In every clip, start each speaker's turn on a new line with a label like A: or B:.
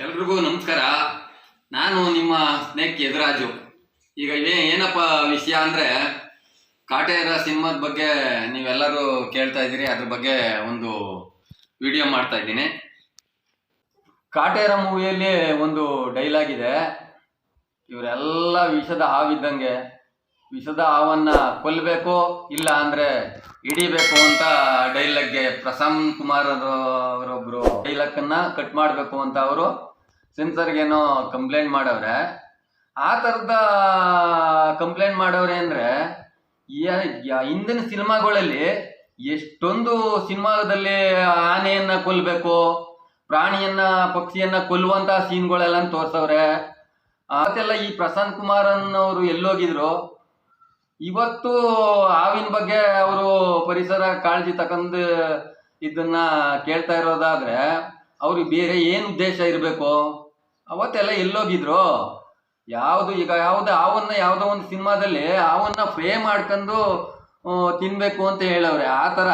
A: ಎಲ್ರಿಗೂ ನಮಸ್ಕಾರ. ನಾನು ನಿಮ್ಮ ಸ್ನೇಕ್ ಎದುರಾಜು ಈಗ ಏ ಏನಪ್ಪ ವಿಷಯ ಅಂದರೆ, ಕಾಟೇರ ಸಿನಿಮಾದ ಬಗ್ಗೆ ನೀವೆಲ್ಲರೂ ಕೇಳ್ತಾ ಇದ್ದೀರಿ, ಅದ್ರ ಬಗ್ಗೆ ಒಂದು ವಿಡಿಯೋ ಮಾಡ್ತಾ ಇದ್ದೀನಿ. ಕಾಟೇರ ಮೂವಿಯಲ್ಲಿ ಒಂದು ಡೈಲಾಗ್ ಇದೆ. ಇವರೆಲ್ಲ ವಿಷದ ಹಾವಿದ್ದಂಗೆ ವಿಷದ ಹಾವನ್ನ ಕೊಲ್ಲಬೇಕು ಇಲ್ಲ ಅಂದ್ರೆ ಹಿಡಿಬೇಕು ಅಂತ ಡೈಲಾಗ್ಗೆ ಪ್ರಸನ್ನ ಕುಮಾರ್ ಅವರು- ಅವರೊಬ್ರು ಡೈಲಾಗ್ ಅನ್ನ ಕಟ್ ಮಾಡಬೇಕು ಅಂತ ಅವರು ಸೆನ್ಸರ್ಗೇನೋ ಕಂಪ್ಲೇಂಟ್ ಮಾಡವ್ರೆ. ಆ ಥರದ ಕಂಪ್ಲೇಂಟ್ ಮಾಡವ್ರೆ ಅಂದ್ರೆ ಹಿಂದಿನ ಸಿನಿಮಾಗಳಲ್ಲಿ ಎಷ್ಟೊಂದು ಸಿನಿಮಾದಲ್ಲಿ ಆನೆಯನ್ನ ಕೊಲ್ಲಬೇಕು ಪ್ರಾಣಿಯನ್ನ, ಪಕ್ಷಿಯನ್ನ ಕೊಲ್ಲುವಂತ ಸೀನ್ಗಳೆಲ್ಲ ತೋರ್ಸವ್ರೆ. ಅದೆಲ್ಲ ಈ ಪ್ರಶಾಂತ್ ಕುಮಾರ್ ಅನ್ನೋರು ಎಲ್ಲೋಗಿದ್ರು. ಇವತ್ತು ಹಾವಿನ ಬಗ್ಗೆ ಅವರು ಪರಿಸರ ಕಾಳಜಿ ತಕೊಂಡ್ ಇದನ್ನ ಕೇಳ್ತಾ ಇರೋದಾದ್ರೆ, ಅವ್ರಿಗೆ ಬೇರೆ ಏನು ಉದ್ದೇಶ ಇರಬೇಕು? ಅವತ್ತೆಲ್ಲ ಎಲ್ಲೋಗಿದ್ರು. ಯಾವುದು ಈಗ ಯಾವುದೋ ಹಾವನ್ನ ಯಾವುದೋ ಒಂದು ಸಿನಿಮಾದಲ್ಲಿ ಹಾವನ್ನ ಫ್ರೇ ಮಾಡ್ಕೊಂಡು ತಿನ್ಬೇಕು ಅಂತ ಹೇಳವ್ರೆ. ಆ ಥರ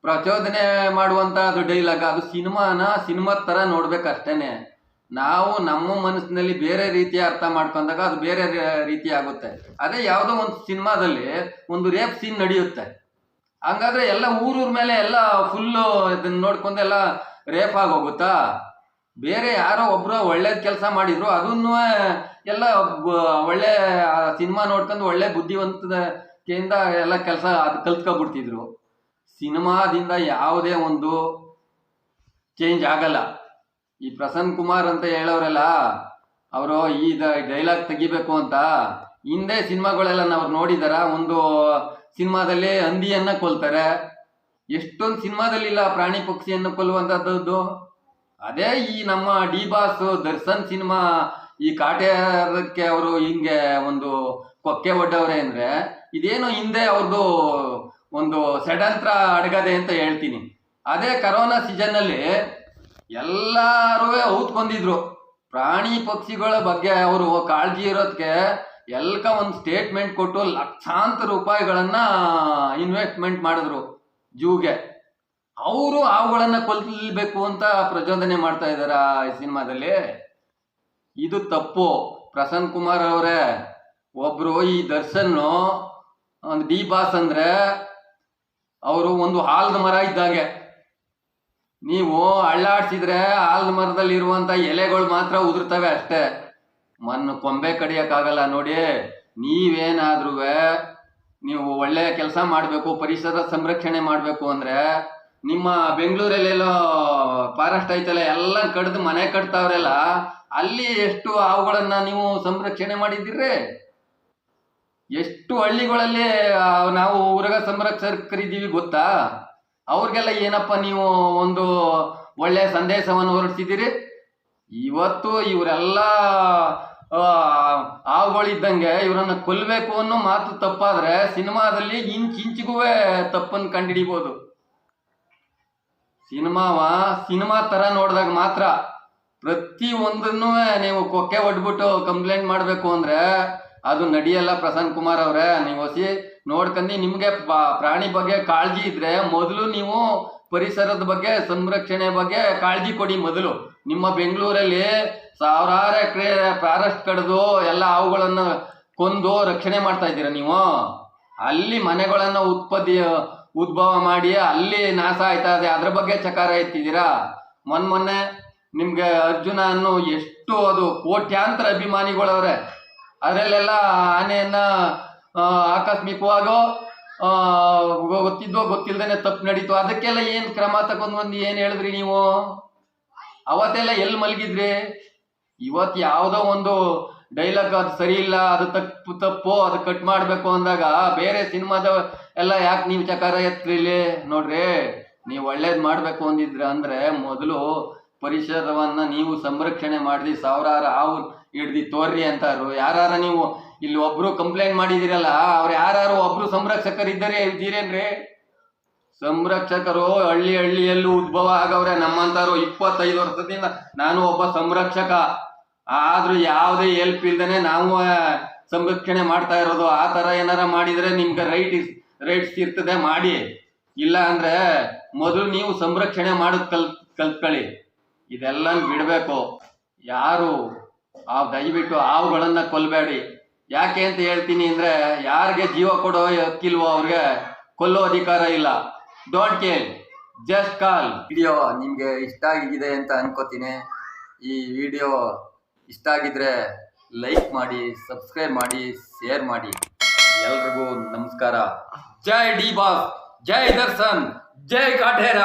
A: ಪ್ರಚೋದನೆ ಮಾಡುವಂತ ಅದು ಡೈಲಾಗ್ ಅದು ಸಿನಿಮಾನ ಸಿನಿಮಾದ ಥರ ನೋಡ್ಬೇಕಷ್ಟೇನೆ. ನಾವು ನಮ್ಮ ಮನಸ್ಸಿನಲ್ಲಿ ಬೇರೆ ರೀತಿಯ ಅರ್ಥ ಮಾಡ್ಕೊಂಡಾಗ ಅದು ಬೇರೆ ರೀತಿ ಆಗುತ್ತೆ. ಅದೇ ಯಾವುದೋ ಒಂದು ಸಿನಿಮಾದಲ್ಲಿ ಒಂದು ರೇಪ್ ಸೀನ್ ನಡೆಯುತ್ತೆ. ಹಂಗಾದ್ರೆ ಎಲ್ಲ ಊರೂರ ಮೇಲೆ ಎಲ್ಲ ಫುಲ್ಲು ಇದನ್ನ ನೋಡ್ಕೊಂಡು ಎಲ್ಲ ರೇಪ್ ಆಗೋಗುತ್ತಾ? ಬೇರೆ ಯಾರೋ ಒಬ್ರು ಒಳ್ಳೇದ್ ಕೆಲಸ ಮಾಡಿದ್ರು, ಅದನ್ನು ಎಲ್ಲ ಒಳ್ಳೆ ಸಿನಿಮಾ ನೋಡ್ಕೊಂಡು ಒಳ್ಳೆ ಬುದ್ಧಿವಂತಿಕೆಯಿಂದ ಎಲ್ಲ ಕೆಲಸ ಅದು ಕಲ್ತ್ಕೊಬಿಡ್ತಿದ್ರು. ಸಿನಿಮಾದಿಂದ ಯಾವುದೇ ಒಂದು ಚೇಂಜ್ ಆಗಲ್ಲ. ಈ ಪ್ರಸನ್ನ ಕುಮಾರ್ ಅಂತ ಹೇಳೋರೆಲ್ಲ, ಅವರು ಈ ಡೈಲಾಗ್ ತೆಗಿಬೇಕು ಅಂತ. ಹಿಂದೆ ಸಿನಿಮಾಗಳೆಲ್ಲ ನಾವು ನೋಡಿದಾರ, ಒಂದು ಸಿನಿಮಾದಲ್ಲಿ ಹಂದಿಯನ್ನ ಕೊಲ್ತಾರೆ. ಎಷ್ಟೊಂದು ಸಿನಿಮಾದಲ್ಲಿ ಇಲ್ಲ ಪ್ರಾಣಿ ಪಕ್ಷಿಯನ್ನು ಕೊಲ್ಲುವಂಥದ್ದು ಅದೇ ಈ ನಮ್ಮ ಡಿ ಬಾಸ್ ದರ್ಶನ್ ಸಿನಿಮಾ, ಈ ಕಾಟೇರಕ್ಕೆ ಅವರು ಹಿಂಗೆ ಒಂದು ಕೊಕ್ಕೆ ಒಡ್ಡವ್ರೆ ಅಂದ್ರೆ, ಇದೇನು ಹಿಂದೆ ಅವ್ರದ್ದು ಒಂದು ಷಡ್ಯಂತ್ರ ಅಡಗದೆ ಅಂತ ಹೇಳ್ತೀನಿ. ಅದೇ ಕರೋನಾ ಸೀಸನ್ ಅಲ್ಲಿ ಎಲ್ಲರೂ ಬಂದಿದ್ರು. ಪ್ರಾಣಿ ಪಕ್ಷಿಗಳ ಬಗ್ಗೆ ಅವರು ಕಾಳಜಿ ಇರೋದಕ್ಕೆ ಎಲ್ಕ ಒಂದು ಸ್ಟೇಟ್ಮೆಂಟ್ ಕೊಟ್ಟು ಲಕ್ಷಾಂತರ ರೂಪಾಯಿಗಳನ್ನ ಇನ್ವೆಸ್ಟ್ಮೆಂಟ್ ಮಾಡಿದ್ರು ಜೂಗೆ. ಅವರು ಅವುಗಳನ್ನ ಕೊಲ್ಲಬೇಕು ಅಂತ ಪ್ರಚೋದನೆ ಮಾಡ್ತಾ ಇದಾರ ಈ ಸಿನಿಮಾದಲ್ಲಿ? ಇದು ತಪ್ಪು. ಪ್ರಸನ್ನ ಕುಮಾರ್ ಅವರೇ, ಒಬ್ರು ಈ ದರ್ಶನ್ ಡಿ ಬಾಸ್ ಅಂದ್ರೆ ಅವರು ಒಂದು ಹಾಲ್ದ ಮರ ಇದ್ದಾಗೆ. ನೀವು ಅಳ್ಳಾಡ್ಸಿದ್ರೆ ಆಲದ ಮರದಲ್ಲಿ ಇರುವಂತ ಎಲೆಗಳು ಮಾತ್ರ ಉದುರ್ತವೆ ಅಷ್ಟೇ. ಮಣ್ಣು ಕೊಂಬೆ ಕಡಿಯಕ್ಕಾಗಲ್ಲ ನೋಡಿ ನೀವೇನಾದ್ರೂ ನೀವು ಒಳ್ಳೆ ಕೆಲಸ ಮಾಡಬೇಕು, ಪರಿಸರ ಸಂರಕ್ಷಣೆ ಮಾಡಬೇಕು ಅಂದ್ರೆ ನಿಮ್ಮ ಬೆಂಗಳೂರಲ್ಲೆಲ್ಲೋ ಫಾರೆಸ್ಟ್ ಐತಲ್ಲ ಎಲ್ಲ ಕಡ್ದು ಮನೆ ಕಟ್ತಾವ್ರೆಲ್ಲ, ಅಲ್ಲಿ ಎಷ್ಟು ಹಾವುಗಳನ್ನ ನೀವು ಸಂರಕ್ಷಣೆ ಮಾಡಿದ್ದೀರಿ? ಎಷ್ಟು ಹಳ್ಳಿಗಳಲ್ಲಿ ನಾವು ಉರಗ ಸಂರಕ್ಷಕರಿದ್ದೀವಿ ಗೊತ್ತಾ? ಅವ್ರಿಗೆಲ್ಲ ಏನಪ್ಪ ನೀವು ಒಂದು ಒಳ್ಳೆ ಸಂದೇಶವನ್ನು ಹೊರಡಿಸಿದ್ದೀರಿ ಇವತ್ತು ಇವರೆಲ್ಲ ಹಾವುಗಳಿದ್ದಂಗೆ ಇವರನ್ನ ಕೊಲ್ಲಬೇಕು ಅನ್ನೋ ಮಾತು ತಪ್ಪಾದ್ರೆ ಸಿನಿಮಾದಲ್ಲಿ ಇಂಚ್ ಇಂಚಿಗೂ ತಪ್ಪನ್ನು ಕಂಡುಹಿಡಿಬೋದು ಸಿನಿಮಾವ ಸಿನಿಮಾ ತರ ನೋಡಿದಾಗ ಮಾತ್ರ ಪ್ರತಿ ಒಂದನ್ನು ನೀವು ಕೊಕ್ಕೆ ಒಡ್ಬಿಟ್ಟು ಕಂಪ್ಲೇಂಟ್ ಮಾಡಬೇಕು ಅಂದ್ರೆ ಅದು ನಡೆಯಲ್ಲ ಪ್ರಸನ್ನ ಕುಮಾರ್ ಅವರೇ, ನೀವು ಹೊಸಿ ನೋಡ್ಕಂದಿ ನಿಮ್ಗೆ ಪ್ರಾಣಿ ಬಗ್ಗೆ ಕಾಳಜಿ ಇದ್ರೆ ಮೊದಲು ನೀವು ಪರಿಸರದ ಬಗ್ಗೆ, ಸಂರಕ್ಷಣೆ ಬಗ್ಗೆ ಕಾಳಜಿ ಕೊಡಿ ಮೊದಲು. ನಿಮ್ಮ ಬೆಂಗಳೂರಲ್ಲಿ ಸಾವಿರಾರು ಎಕರೆ ಫಾರೆಸ್ಟ್ ಕಡಿದು ಎಲ್ಲ ಅವುಗಳನ್ನು ಕೊಂದು ರಕ್ಷಣೆ ಮಾಡ್ತಾ ಇದ್ದೀರಾ ನೀವು? ಅಲ್ಲಿ ಮನೆಗಳನ್ನು ಉತ್ಪತ್ತಿ, ಉದ್ಭವ ಮಾಡಿ ಅಲ್ಲಿ ನಾಶ ಆಯ್ತಾ ಇದೆ, ಅದ್ರ ಬಗ್ಗೆ ಚಕಾರ ಎತ್ತಿದ್ದೀರಾ? ಮೊನ್ ಮೊನ್ನೆ ನಿಮ್ಗೆ ಅರ್ಜುನ ಅನ್ನು ಎಷ್ಟು ಅದು ಕೋಟ್ಯಾಂತರ ಅಭಿಮಾನಿಗಳವ್ರೆ. ಅದರಲ್ಲೆಲ್ಲ ಆನೆಯನ್ನ ಆಕಸ್ಮಿಕವಾಗೋ ಆ, ಗೊತ್ತಿದ್ದೋ ಗೊತ್ತಿಲ್ದೇನೆ ತಪ್ಪು ನಡೀತು. ಅದಕ್ಕೆಲ್ಲ ಏನ್ ಕ್ರಮ ತಗೊಂಡು ಬಂದು ಏನ್ ಹೇಳಿದ್ರಿ ನೀವು? ಅವತ್ತೆಲ್ಲ ಎಲ್ಲಿ ಮಲಗಿದ್ರಿ? ಇವತ್ ಯಾವ್ದೋ ಒಂದು ಡೈಲಾಗ್ ಅದು ಸರಿ ಇಲ್ಲ ಅದು ತಪ್ಪು ತಪ್ಪು ಅದು ಕಟ್ ಮಾಡ್ಬೇಕು ಅಂದಾಗ ಬೇರೆ ಸಿನಿಮಾದ ಎಲ್ಲ ಯಾಕೆ ನೀವು ಚಕಾರ ಇಲ್ಲಿ? ನೋಡ್ರಿ ನೀವು ಒಳ್ಳೇದ್ ಮಾಡ್ಬೇಕು ಅಂದಿದ್ರೆ ಅಂದ್ರೆ ಮೊದಲು ಪರಿಸರವನ್ನ ನೀವು ಸಂರಕ್ಷಣೆ ಮಾಡಿದ್ರಿ ಸಾವಿರಾರು ಹಾವು ಹಿಡ್ದು ತೋರ್ರಿ ಅಂತಾರು ಯಾರಾರ ನೀವು ಇಲ್ಲಿ ಒಬ್ರು ಕಂಪ್ಲೇಂಟ್ ಮಾಡಿದಿರಲ್ಲ, ಅವ್ರು ಯಾರು ಒಬ್ರು ಸಂರಕ್ಷಕರು ಇದ್ದಾರೆ ಇದ್ದೀರೇನ್ರಿ? ಸಂರಕ್ಷಕರು ಹಳ್ಳಿ ಹಳ್ಳಿಯಲ್ಲೂ ಉದ್ಭವ ಆಗವ್ರೆ ನಮ್ಮಂತಾರು ಇಪ್ಪತ್ತೈದು ವರ್ಷದಿಂದ ನಾನು ಒಬ್ಬ ಸಂರಕ್ಷಕ. ಆದ್ರೂ ಯಾವುದೇ ಹೆಲ್ಪ್ ಇಲ್ದೇನೆ ನಾವು ಸಂರಕ್ಷಣೆ ಮಾಡ್ತಾ ಇರೋದು. ಆ ತರ ಏನಾರ ಮಾಡಿದ್ರೆ ನಿಮ್ಗೆ ರೈಟ್ ರೈಟ್ಸ್ ಇರ್ತದೆ, ಮಾಡಿ. ಇಲ್ಲ ಅಂದ್ರೆ ಮೊದಲು ನೀವು ಸಂರಕ್ಷಣೆ ಮಾಡೋದು ಕಲ್, ಕಲ್ತ್ಕೊಳ್ಳಿ. ಇದೆಲ್ಲ ಬಿಡಬೇಕು. ಯಾರು? ಆ ದಯವಿಟ್ಟು ಹಾವುಗಳನ್ನ ಕೊಲ್ಲಬೇಡಿ ಯಾಕೆ ಅಂತ ಹೇಳ್ತೀನಿ ಅಂದ್ರೆ ಯಾರಿಗೆ ಜೀವ ಕೊಡೋ ಹಕ್ಕಿಲ್ವೋ ಅವ್ರಿಗೆ ಕೊಲ್ಲೋ ಅಧಿಕಾರ ಇಲ್ಲ. Don't care just call video ನಿಮಗೆ ಇಷ್ಟ ಆಗಿದೆ ಅಂತ ಅನ್ಕೋತೀನಿ. ಈ ವಿಡಿಯೋ ಇಷ್ಟ ಆಗಿದ್ರೆ ಲೈಕ್ ಮಾಡಿ, ಸಬ್ಸ್ಕ್ರೈಬ್ ಮಾಡಿ, ಶೇರ್ ಮಾಡಿ. ಎಲ್ರಿಗೂ ನಮಸ್ಕಾರ. ಜೈ ಡಿ ಬಾಸ್, ಜೈ ದರ್ಶನ್, ಜೈ ಕಾಠೇರ